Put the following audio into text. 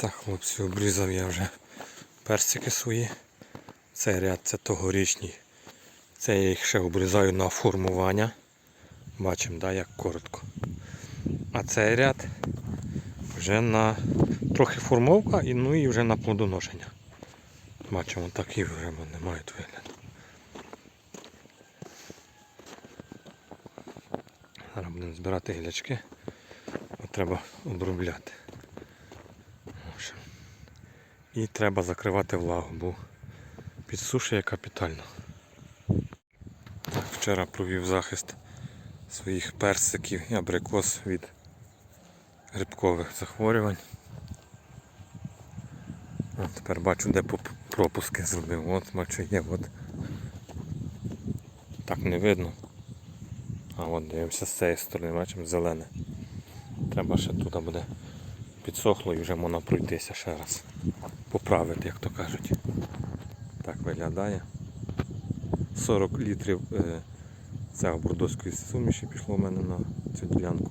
Так, хлопці, обрізав я вже персики свої. Цей ряд це тогорічні. Це я їх ще обрізаю на формування. Бачимо, да, як коротко. А цей ряд вже на трохи формовка і ну і вже на плодоношення. Бачимо, такі вже вони мають вигляд. Зараз будемо збирати гілячки. Треба обробляти. І треба закривати влагу, бо підсушує капітально. Так, вчора провів захист своїх персиків і абрикос від грибкових захворювань. От тепер бачу, де пропуски зробив. От бачу, є от. Так не видно. А от дивимося з цієї сторони, бачимо зелене. Треба ще туди буде підсохло і вже можна пройтися ще раз. Поправити, як то кажуть. Так виглядає. 40 літрів е, цього бордоської суміші пішло в мене на цю ділянку.